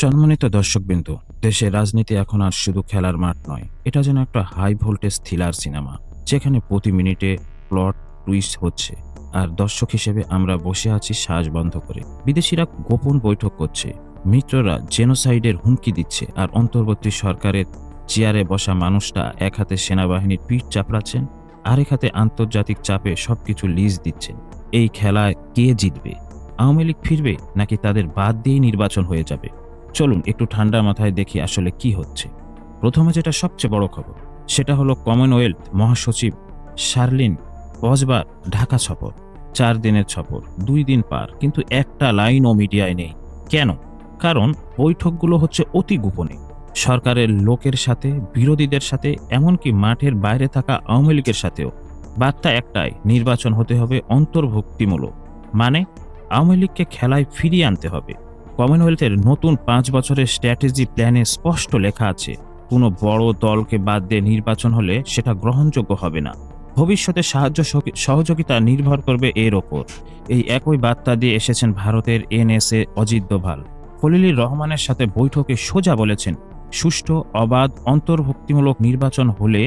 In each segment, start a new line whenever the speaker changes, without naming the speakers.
সম্মানিত দর্শকবিন্দু, দেশের রাজনীতি এখন আর শুধু খেলার মাঠ নয়, এটা যেন একটা হাই ভোল্টেজ থ্রিলার সিনেমা যেখানে প্রতি মিনিটে প্লট টুইস্ট হচ্ছে। আর দর্শক হিসেবে আমরা বসে আছি শ্বাস বন্ধ করে। বিদেশিরা গোপন বৈঠক করছে। মিত্ররা জেনোসাইডের হুমকি দিচ্ছে। আর অন্তর্বর্তী সরকারের চেয়ারে বসা মানুষটা এক হাতে সেনাবাহিনীর পিঠ চাপড়াচ্ছেন, আরেক হাতে আন্তর্জাতিক চাপে সবকিছু লিজ দিচ্ছেন। এই খেলায় কে জিতবে? আওয়ামী লীগ ফিরবে নাকি তাদের বাদ দিয়েই নির্বাচন হয়ে যাবে? চলুন, একটু ঠান্ডা মাথায় দেখি আসলে কি হচ্ছে। প্রথমে যেটা সবচেয়ে বড় খবর, সেটা হলো কমনওয়েলথ মহাসচিব শার্লিন কসবার ঢাকা সফর। চার দিনের সফর, দুই দিন পার, কিন্তু একটা লাইনও মিডিয়ায় নেই। কেন? কারণ বৈঠকগুলো হচ্ছে অতি গোপনে। সরকারের লোকের সাথে, বিরোধীদের সাথে, এমনকি মাঠের বাইরে থাকা আওয়ামী লীগের সাথেও। বার্তা একটাই, নির্বাচন হতে হবে অন্তর্ভুক্তিমূলক। মানে আওয়ামী লীগকে খেলায় ফিরিয়ে আনতে হবে। কমনওয়েলথের নতুন পাঁচ বছরের স্ট্র্যাটেজি প্ল্যানে স্পষ্ট লেখা আছে, কোনো বড় দলকে বাদ দিয়ে নির্বাচন হলে সেটা গ্রহণযোগ্য হবে না। ভবিষ্যতে সাহায্য সহযোগিতা নির্ভর করবে এর ওপর। এই একই বার্তা দিয়ে এসেছেন ভারতের এনএসএ অজিত দোভাল। খলিলুর রহমানের সাথে বৈঠকে সোজা বলেছেন, সুষ্ঠু, অবাধ, অন্তর্ভুক্তিমূলক নির্বাচন হলে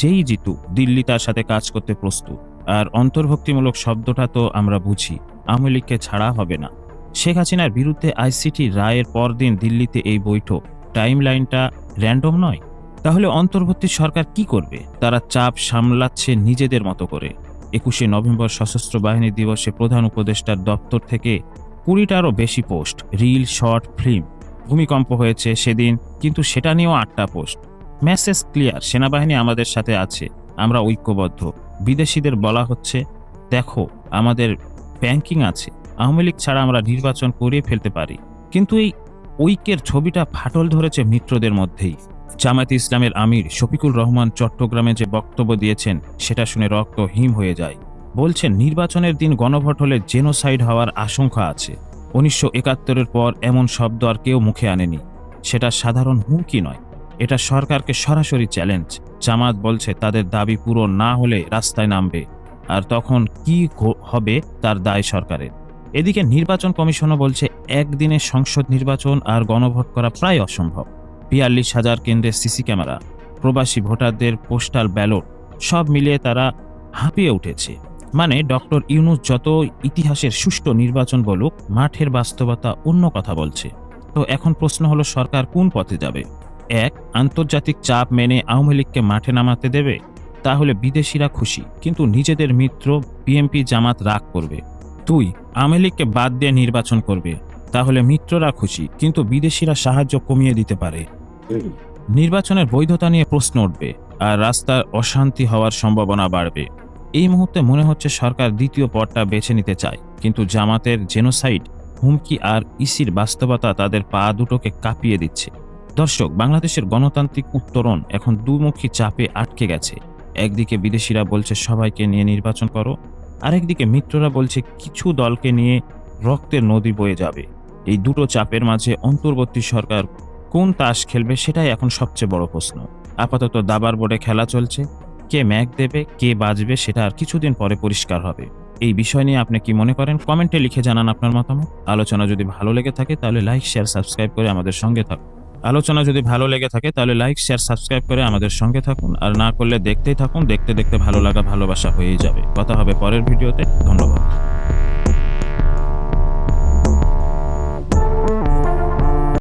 যেই জিতুক, দিল্লি তার সাথে কাজ করতে প্রস্তুত। আর অন্তর্ভুক্তিমূলক শব্দটা তো আমরা বুঝি, আওয়ামী লীগকে ছাড়া হবে না। শেখ হাসিনার বিরুদ্ধে আইসিটি রায়ের পরদিন দিল্লিতে এই বৈঠক। টাইম লাইনটা র্যান্ডম নয়। তাহলে অন্তর্বর্তী সরকার কি করবে? তারা চাপ সামলাচ্ছে নিজেদের মতো করে। একুশে নভেম্বর সশস্ত্র বাহিনী দিবসে প্রধান উপদেষ্টার দপ্তর থেকে কুড়িটারও বেশি পোস্ট, রিল, শর্ট, ফিল্ম। ভূমিকম্প হয়েছে সেদিন, কিন্তু সেটা নিয়েও আটটা পোস্ট। মেসেজ ক্লিয়ার, সেনাবাহিনী আমাদের সাথে আছে, আমরা ঐক্যবদ্ধ। বিদেশিদের বলা হচ্ছে, দেখো, আমাদের ব্যাংকিং আছে আওয়ামী লীগ ছাড়া আমরা নির্বাচন করিয়ে ফেলতে পারি। কিন্তু এই ঐক্যের ছবিটা ফাটল ধরেছে মিত্রদের মধ্যেই। জামায়াতে ইসলামের আমির শফিকুল রহমান চট্টগ্রামে যে বক্তব্য দিয়েছেন, সেটা শুনে রক্ত হিম হয়ে যায়। বলছেন, নির্বাচনের দিন গণভোট হলে জেনোসাইড হওয়ার আশঙ্কা আছে। উনিশশো একাত্তরের পর এমন শব্দ আর কেউ মুখে আনেনি। সেটা সাধারণ হুমকি নয়। এটা সরকারকে সরাসরি চ্যালেঞ্জ। জামাত বলছে, তাদের দাবি পূরণ না হলে রাস্তায় নামবে। আর তখন কি হবে তার দায় সরকারের। এদিকে নির্বাচন কমিশনও বলছে একদিনে সংসদ নির্বাচন আর গণভোট করা প্রায় অসম্ভব। বিয়াল্লিশ হাজার কেন্দ্রের সিসি ক্যামেরা, প্রবাসী ভোটারদের পোস্টাল ব্যালট, সব মিলিয়ে তারা হাঁপিয়ে উঠেছে। মানে ডক্টর ইউনুস যত ইতিহাসের সুষ্ঠু নির্বাচন বলুক, মাঠের বাস্তবতা অন্য কথা বলছে। তো এখন প্রশ্ন হলো, সরকার কোন পথে যাবে? এক, আন্তর্জাতিক চাপ মেনে আওয়ামী লীগকে মাঠে নামাতে দেবে? তাহলে বিদেশিরা খুশি, কিন্তু নিজেদের মিত্র বিএনপি জামাত রাগ করবে। দুই আওয়ামী লীগকে বাদ দিয়ে নির্বাচন করবে, তাহলে মিত্ররা খুশি, কিন্তু বিদেশিরা সাহায্য কমিয়ে দিতে পারে। নির্বাচনের বৈধতা নিয়ে প্রশ্ন উঠবে, আর রাস্তার অশান্তি হওয়ার সম্ভাবনা বাড়বে। এই মুহূর্তে মনে হচ্ছে সরকার দ্বিতীয় পথটা বেছে নিতে চায়, কিন্তু জামাতের জেনোসাইড হুমকি আর ইসির বাস্তবতা তাদের পা দুটোকে কাঁপিয়ে দিচ্ছে। দর্শক, বাংলাদেশের গণতান্ত্রিক উত্তরণ এখন দুমুখী চাপে আটকে গেছে। একদিকে বিদেশিরা বলছে সবাইকে নিয়ে নির্বাচন করো আরেকদিকে মিত্ররা বলছে, কিছু দলকে নিয়ে রক্তের নদী বয়ে যাবে। এই দুটো চাপের মাঝে অন্তর্বর্তী সরকার কোন তাস খেলবে সেটাই এখন সবচেয়ে বড় প্রশ্ন। আপাতত দাবার বোর্ডে খেলা চলছে। কে ম্যাক দেবে, কে বাজবে সেটা আর কিছুদিন পরে পরিষ্কার হবে। এই বিষয় নিয়ে আপনি কি মনে করেন? কমেন্টে লিখে জানান আপনার মতামত। আলোচনা যদি ভালো লেগে থাকে তাহলে লাইক, শেয়ার, সাবস্ক্রাইব করে আমাদের সঙ্গে থাকুন। আলোচনা যদি ভালো লেগে থাকে, তাহলে লাইক শেয়ার সাবস্ক্রাইব করে আমাদের সঙ্গে থাকুন। আর না করলে দেখতেই থাকুন, দেখতে দেখতে ভালো লাগা, ভালোবাসা হয়েই যাবে। কথা হবে পরের ভিডিওতে। ধন্যবাদ।